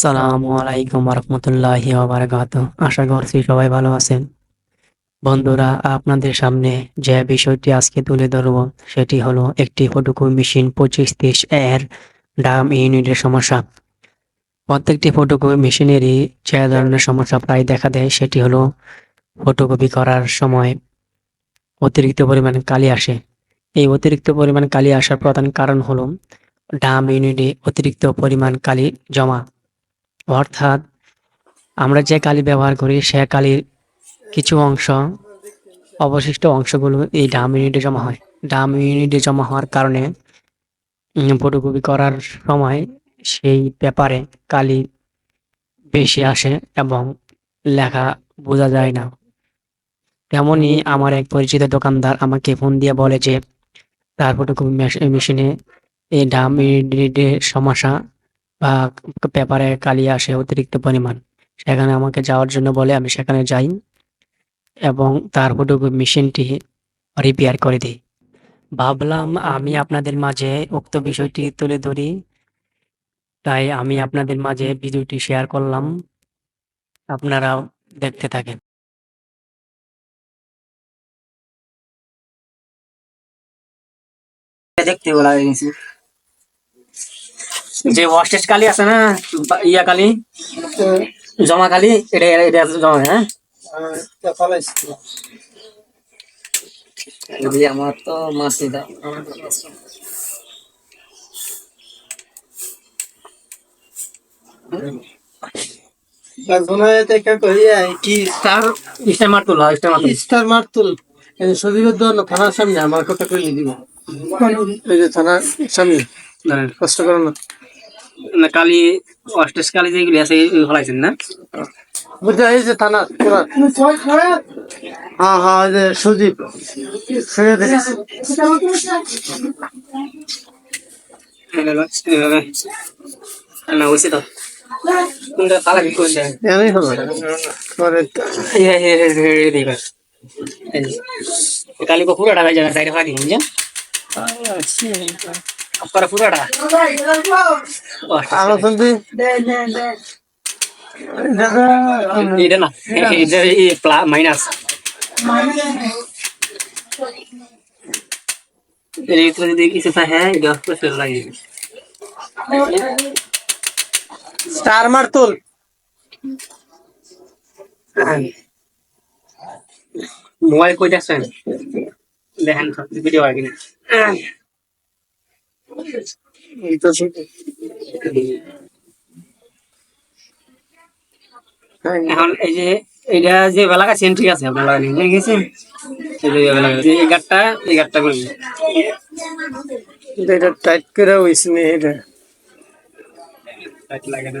আসসালামু আলাইকুম রহমতুল্লাহি বারাকাত আশা করছি সবাই ভালো আছেন। বন্ধুরা, আপনাদের সামনে যে বিষয়টি আজকে তুলে ধরব, সেটি হলো একটি ফটোকপি মেশিন পঁচিশ তিরিশ এর ডাম ইউনিটের সমস্যা। প্রত্যেকটি ফটোকপি মেশিনেরই যে ধরনের সমস্যা প্রায় দেখা দেয়, সেটি হলো ফটোকপি করার সময় অতিরিক্ত পরিমাণে কালি আসে। এই অতিরিক্ত পরিমাণ কালি আসার প্রধান কারণ হলো ডাম ইউনিটে অতিরিক্ত পরিমাণ কালি জমা। অর্থাৎ আমরা যে কালি ব্যবহার করি, সে কালির কিছু অংশ, অবশিষ্ট অংশগুলো এই ডাম ইউনিটে জমা হয়। ডাম ইউনিটে জমা হওয়ার কারণে ফটোকপি করার সময় সেই পেপারে কালি বেশি আসে এবং লেখা বোঝা যায় না। তেমনই আমার এক পরিচিত দোকানদার আমাকে ফোন দিয়ে বলে যে, তার ফটোকপি মেশিনে এই ডাম ইউনিটের সমস্যা বা পেপারে কালি আসে অতিরিক্ত পরিমাণ। সেখানে আমাকে যাওয়ার জন্য বলে আমি সেখানে যাই এবং তার ফটোকপি মেশিনটি রিপেয়ার করে দিই। ভাবলাম আমি আপনাদের মাঝে উক্ত বিষয়টি তুলে ধরি। তাই আমি আপনাদের মাঝে ভিডিওটি শেয়ার করলাম। আপনারাও দেখতে থাকেন। দেখতে বলা হয়েছে। যে ওয়াস্টেজ কালি আছে না ইয়া কালি জমা কালি এটা এটা জমা হ্যাঁ? যদি আমার তো মাছ দাও। কি? স্টার স্টার মারতুল হয় স্টার মারতুল মারতুল থানার সামনে আমার কথা কইলে দিব। এই যে থানার সামনে। কষ্ট করো না। কালি অষ্টেশ কালি যেগুলি আছে ফলাইছেন না? বুঝতে এই যে থানা হ্যাঁ হ্যাঁ পুরোটা আপনারা পুরাটা? আলো শুনছি এটা না এটা এই মাইনাস। এটা যদি কিছু হ্যাঁ, মোবাইল কই দেখছেন দেখেন ভিডিও আগে এখন এই যে এটা যে বেলা সেন্ট্রি ঠিক আছে আপনার লাগানি ঠিক আছে এই গাড়টা এই গাড়টা এই এটা টাইট করে হইছে এটা। এটা লাগে না।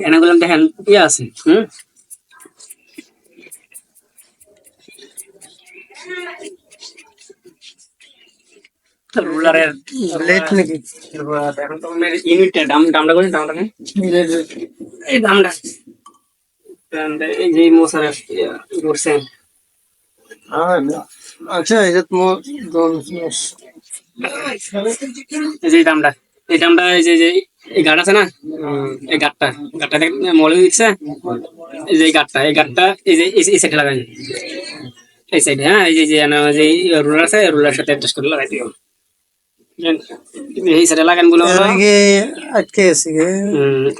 এনাগুলো দেখেন ইয়ে আছে হুম? রুলারের লেট নাকি? এখন তো ইউনিটটা দাম দামটা কত দামটা কি? এই দামটা এই যে করছেন আচ্ছা এটা তোমার দোন এই যে দামটা এই দামটা এই যে যে এই গাট আছে না এই গাটটা গাটটা মলে দিচ্ছে এই যে এই গাটটা এই গাটটা এই যে এই সাইডে লাগাই এই সাইডে হ্যাঁ এই যে যে যে রুলার আছে রুলার সাথে অ্যাডজাস্ট করে লাগাই দিও এই সাইডে লাগান বলে হলো আটকে গে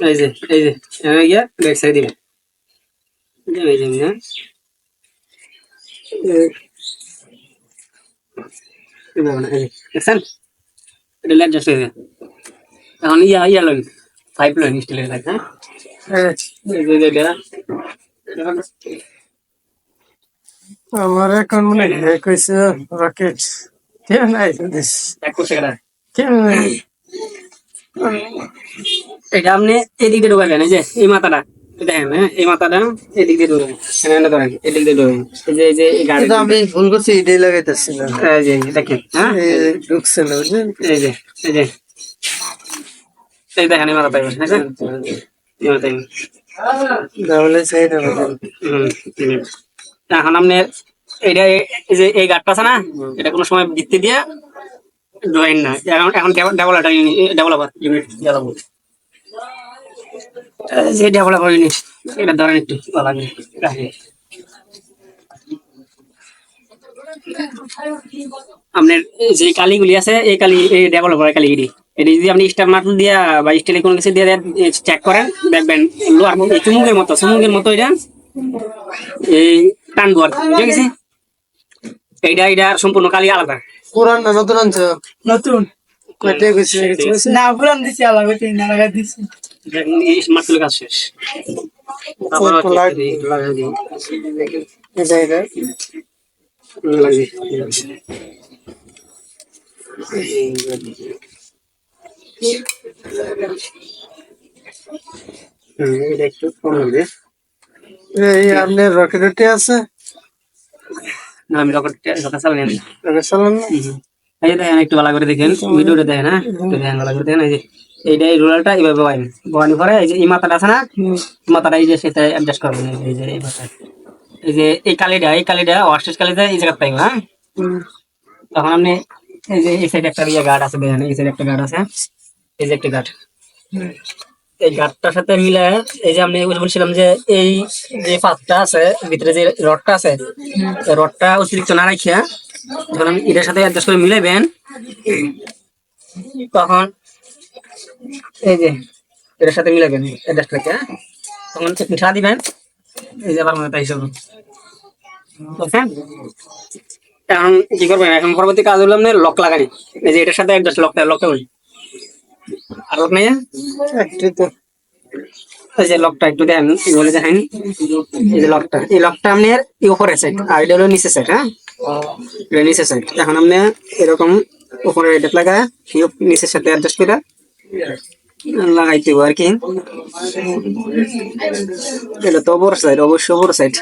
এই যে এই যে এখানে গিয়া ব্যাক সাইড দিবেন এই যে না দেখছেন এটা লেট জাস্ট হয়ে এখন ইয়া ইয়া লইন পাইপ লইন স্টিলের লাইন হ্যাঁ? এই যে এটা আমার এখন মনে হয় কইছে রকেট কেন নাই কেন এটা আপনি এদিক দিয়ে ঢোকাবেন যে এই মাথাটা। দেখেন হ্যাঁ এই মাথাটা এদিক দিয়ে ঢোকাবেন। ধরেন এদিক দিয়ে ঢোকাবেন। যে এই যে গাড়ি আমি ভুল করছি এটাই লাগাইতেছি না এই যে দেখেন হ্যাঁ? ঢুকছে বুঝলেন? এই যে এই যে এই দেখেন এই মাথা পাইবেন হ্যাঁ স্যার? এই মাথা পাইবেন। তাহলে সেই না হুম, হুম। এখন আপনি এই যে এই গাঠটা আছে না এটা কোনো সময় ভিত্তি দিয়ে জয়েন না এখন এখন ডেভেলপার ডেভেলপার ইউনিট যে ডেভেলপার ইউনিট এটা ধরেন একটু ভালো লাগে আপনার এই যে কালিগুলি আছে এই কালি এই ডেভেলপার কালিগুলি। এটা যদি আপনি স্টার মার্টন দিয়া বা স্টিলে কোনো কিছু দিয়ে চেক করেন দেখবেন লোহার মতো চুমুকের মতো চুমুকের মতো এটা এই টানবো আর বুঝে গেছি? এইটা এটা সম্পূর্ণ কালি আলাদা। পুরান না নতুন আনছো? নতুন। না পুরান দিছি আলাদা হইতে না লাগা দিছি। মাত্র কাজ শেষ। তারপর ফুল লাগ- লাগাই দিই। এটা একটু কম এই আপনার রকেট উঠে আছে? না আমি রকেট রকেট চালান না? এই দেখেন একটু ভালো করে দেখেন ভিডিওটা দেখেন হ্যাঁ? একটু দেখেন ভালো করে দেখেন এই যে এইটা এই রোলারটা এইভাবে বয়েন। বয়ানি পরে এই যে এই মাথাটা আছে না? মাথাটা এই যে সেটা অ্যাডজাস্ট করবেন এই যে- এই যে এই মাথায়। এই যে এই কালিটা এই কালিটা ওয়ার্স্টেজ কালিটা এই জায়গায় পাইব হ্যাঁ? তখন আপনি এই যে এই সাইডে একটা ইয়ে গার্ড আছে দেখেন এই সাইডে একটা গার্ড আছে এই যে একটা ঘাট এই ঘাটটার সাথে মিলে এই যে আমি বলছিলাম যে এই যে পাতটা আছে ভিতরে যে রডটা আছে রডটা অতিরিক্ত না রাখিয়া যখন আমি এটার সাথে অ্যাডজাস্ট করে মিলাইবেন তখন এই যে এটার সাথে মিলাবেন অ্যাডজাস্ট রেখে হ্যাঁ? তখন মিঠা দিবেন এই যে আবার মনে হিসাব। এখন কি করবেন? এখন পরবর্তী কাজ হলো আপনার লক লাগানি। এই যে এটার সাথে অ্যাডজাস্ট লক লকটা বলি আর এই যে লকটা একটু দেন বলে দেখেন? এই যে লকটা এই লকটা আপনার এই উপরের সাইড আর এটা হলো নিচের সাইড হ্যাঁ? এটা নিচের সাইড এখন আপনি এরকম উপরে এটা লাগা নিচের সাথে অ্যাডজাস্ট করে লাগাইতে আর কি। এটা তো বড় সাইড অবশ্যই বড় সাইড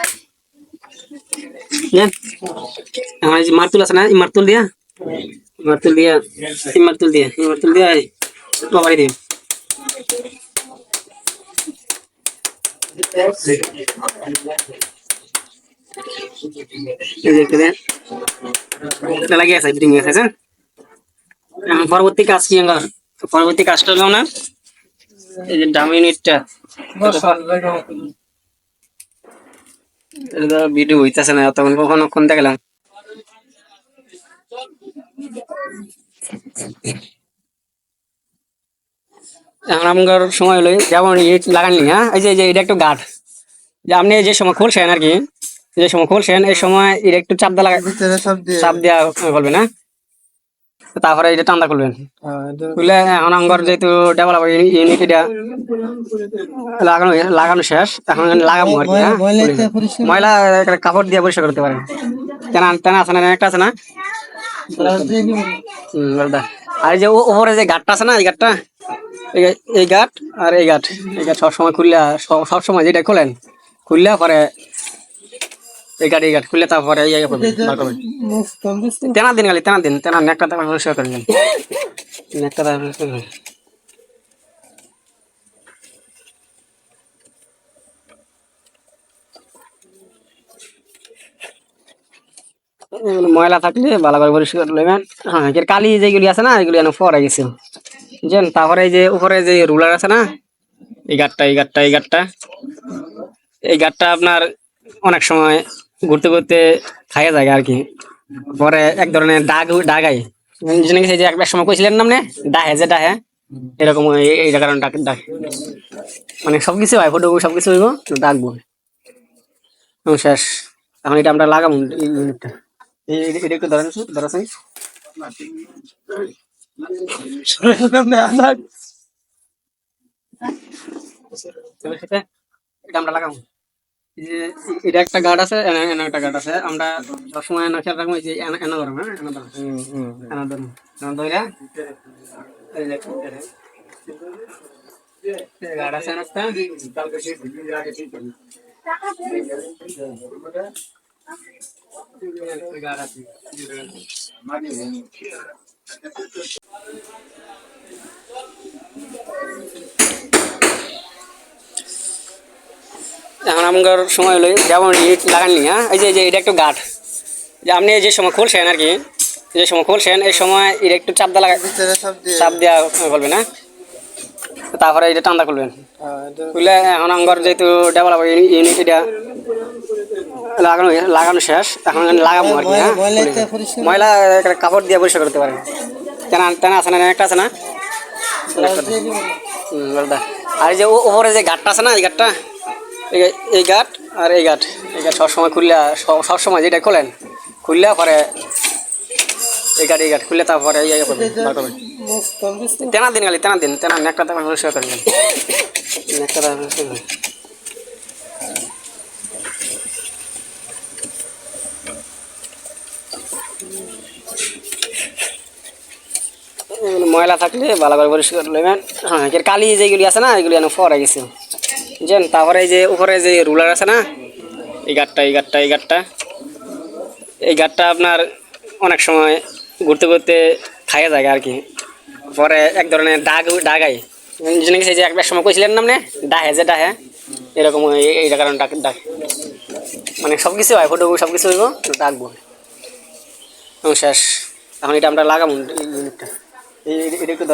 আমার মারতুল আছে না মারতুল দিয়া? মারতুল দিয়া মারতুল দিয়া মারতুল দিয়া দিন। আছে ফিটিং আছে হ্যাঁ? পরবর্তী কাজ কি আমার পরবর্তী কাজটা হলো না? এই যে ডাম ইউনিটটা ভিডিও হইতেছে না তখন কখনো কোন দেখলাম আমার সময় হলো যেমন ইট লাগাননি হ্যাঁ? এই যে এটা একটু গাঠ যে আপনি যে সময় খুলছেন আর কি যে সময় খুলছেন এই সময় এটা একটু চাপ দেওয়া চাপ দেওয়া করবেন হ্যাঁ? তারপরে এটা টান্দা করবেন হ্যাঁ, বুঝলে এখন আমার যেহেতু ডেভেলপ ইউনিট এটা লাগানো লাগানো শেষ। এখন লাগাবো আর কি হ্যাঁ? ময়লা কাপড় দিয়ে পরিষ্কার করতে পারেন। কেন তেনা আছে না একটা আছে না? আর এই যে ওপরে যে গাঠটা আছে না এই গাঠটা এই- আর এই এই সবসময় খুললে সব সময় যেটা খোলেন, খুললে পরে এই খুললে তারপরে। তেনা দিন দিন নেকটা করে দিন নেকটা ময়লা থাকলে ভালো করে পরিষ্কার করে নেবেন। হ্যাঁ কালি যেগুলি আছে না, এগুলি পরে গেছে। বুঝছেন তারপরে যে উপরে যে রুলার আছে না এই গাটটা এই গাটটা এই গাটটা এই গাটটা আপনার অনেক সময় ঘুরতে ঘুরতে খাইয়া যায় আর কি পরে এক ধরনের দাগ দাগাই জেনে গেছে যে এক সময় কইছিলেন নে ডাহে যে ডাহে এরকম এই- কারণে ডাক ডাকে মানে সবকিছু হয় ফটো সবকিছু হইব ডাকবো এবং শেষ এখন এটা আমরা লাগাবো ইউনিটটা এটা একটু ধরেন ধরেছেন আমরা লাগাবো যে এটা একটা গার্ড আছে এনে একটা গার্ড আছে আমরা সবসময় এনে খেয়াল রাখব যে এনে এনে ধরো হ্যাঁ এনে ধরো এনে ধরো এনে ধরে গার্ড আছে একটা গার্ড আছে এখন আমার সময় হলো যেমন ইট লাগাননি হ্যাঁ? এই যে এই যে এটা একটু গাঠ যে আপনি যে সময় খুলছেন আর কি যে সময় খুলছেন এই সময় এটা একটু চাপ দেওয়া লাগা চাপ দেওয়া বলবেন হ্যাঁ? তারপরে এটা টান্দা খুলবেন। খুললে এখন আমার যেহেতু ডেভেলপ ইউনিট এটা লাগানো লাগানো শেষ। এখন লাগাবো আর কি হ্যাঁ? ময়লা কাপড় দিয়ে পরিষ্কার করতে পারেন। তেনা তেনা আছে না একটা আছে না? বলদা। আর এই যে ও- উপরে যে গাঠটা আছে না এই গাঠটা এই- গাঠ আর এই গাঠ এই গাঠ সবসময় খুললে সব- সবসময় যেটা খোলেন খুললে পরে এই গাঠ এই গাঠ খুললে তারপরে ইয়ে করবেন বার করবেন। তেনা দিন খালি তেনা দিন তেনা নেকটা তারপর পরিষ্কার করবেন তারপর পরিষ্কার করবেন। এগুলো ময়লা থাকলে ভালো করে পরিষ্কার করে নেবেন। হ্যাঁ কালি যেগুলি আছে না, এগুলি এনে ফরে গেছে। বুঝছেন? তারপরে যে উপরে যে রুলার আছে না, এই গাঠটা এই গাঠটা এই গাঠটা এই গাঠটা আপনার অনেক সময় ঘুরতে ঘুরতে খাইয়ে যায় আর কি। পরে এক ধরনের দাগ দাগাই জেনে গেছে যে এক সময় কইছিলেন নে ডাহে যে ডাহে এরকম এই- এই কারণে ডাক ডাক মানে সব কিছু হয়, ফটো সব কিছু হইব ডাকবো এবং শেষ। এখন এটা আমরা লাগাবো, এই এটা একটু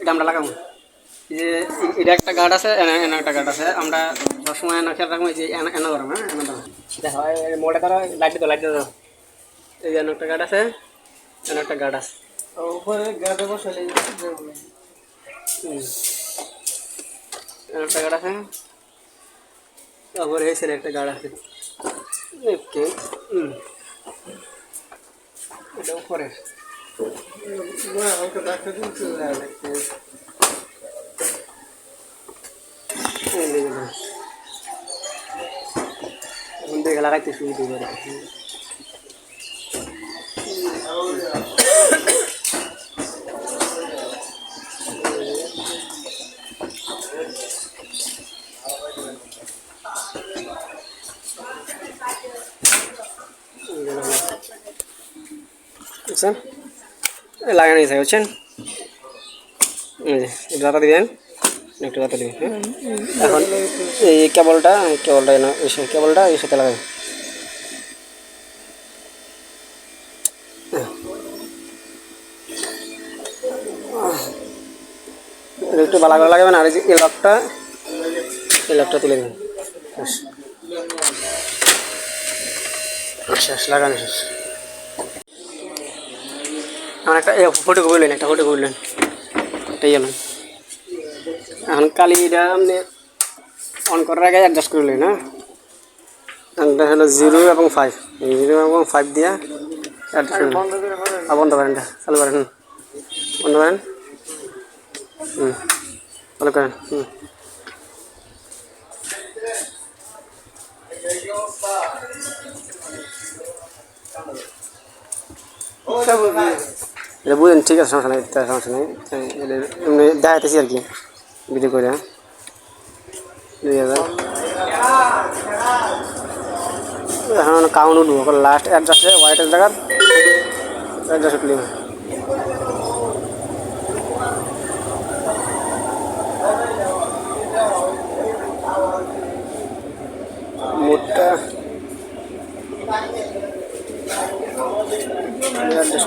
এটা আমরা লাগাবো। এই যে এটা একটা গার্ড আছে এনে একটা গার্ড আছে। আমরা সবসময় এনে খেয়াল রাখব এই যে এনে এনে ধরো হ্যাঁ এনে ধরো। দেখো এই মোড়ে ধরো লাইট দিতে লাইট দিতে এই যে একটা গার্ড আছে এনে একটা গার্ড আছে। উপরে গাড়ি বসালে। একটা গার্ড আছে। তারপরে এই একটা গার্ড আছে। ওকে এটা উপরে। আমাকে ডাক্তার দিন দেখে নাও। এখন এই লাগানো আছে বুঝছেন? একটু রাতা দিবেন? একটু রাতা দিবেন হ্যাঁ? এখন এই কেবলটা কেবলটা এনে, এই সে- কেবলটা এই সাথে লাগাই এটা একটু ভালো করে লাগাবেন, আর এই যে লকটা, এই লকটা তুলে দেবেন। শেষ, লাগানো শেষ। এখন একটা ফটো করলেন একটা ফটো করলেন এটাই গেল এখন কালিটা আপনি অন করার আগে অ্যাডজাস্ট করলেন হ্যাঁ? এটা হলো জিরো এবং ফাইভ জিরো এবং ফাইভ দিয়া অ্যাডজাস্ট করলেন বন্ধ করেন এটা, চালু করেন বন্ধ করেন। হুম, চালু করেন, হুম। এটা বুঝেন, ঠিক আছে, সমস্যা নেই তার সমস্যা নেই। এমনি দেখাইতেছি আর কি ভিডিও করে। দুই হাজার। এখন কাউন্ট উঠবো লাস্ট অ্যাডজাস্টে হোয়াইটের জায়গা অ্যাডজাস্ট উঠলি মোটটা অ্যাডজাস্ট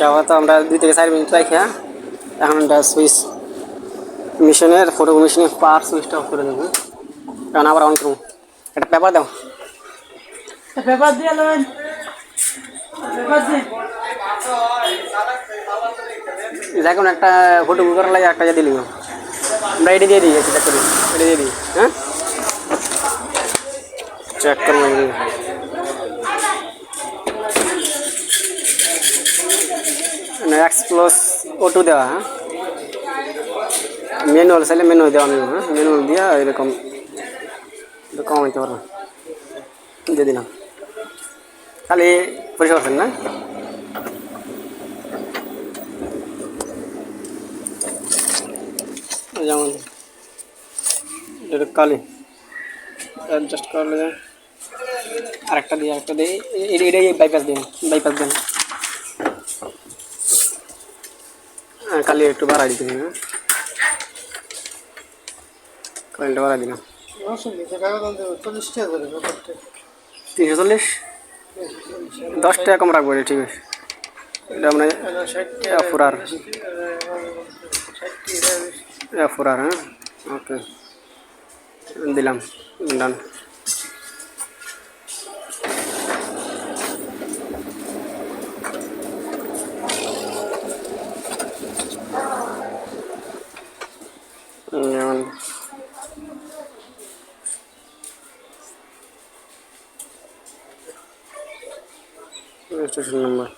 আচ্ছা তো আমরা দুই থেকে চার মিনিট রাখি হ্যাঁ এখন এটা সুইচ মেশিনের ফটো মেশিনের পাওয়ার সুইচটা অফ করে দেবো। কারণ আবার অন করব। একটা পেপার দাও। পেপার দিয়ে দিয়ে। দেখুন একটা ফটো করার লাগে একটা ইয়ে দিলি আমরা এটি দিয়ে দিই চেক করি। এটি দিয়ে দিই হ্যাঁ? চেক করব প্লাস ও টু দেওয়া হ্যাঁ? ম্যানুয়াল চাইলে ম্যানুয়াল দেওয়া নেই হ্যাঁ? ম্যানুয়াল দিয়া এরকম, একটু কম হইতে পারবে, দিয়ে দিলাম। খালি পরিষ্কার করছেন না? যেমন এটা কালি। অ্যাডজাস্ট করলে আরেকটা দিয়ে আরেকটা এটা এটাই বাইপাস দিন বাইপাস দিন। কালি একটু বাড়াই দিন হ্যাঁ। কারেন্টটা বাড়াই দিলাম। তিনশো চল্লিশ? দশ টাকা কম রাখব ঠিক আছে। এটা মানে ফুরার ফুরার হ্যাঁ ওকে। দিলাম ডান Yani. Ve sözün numara.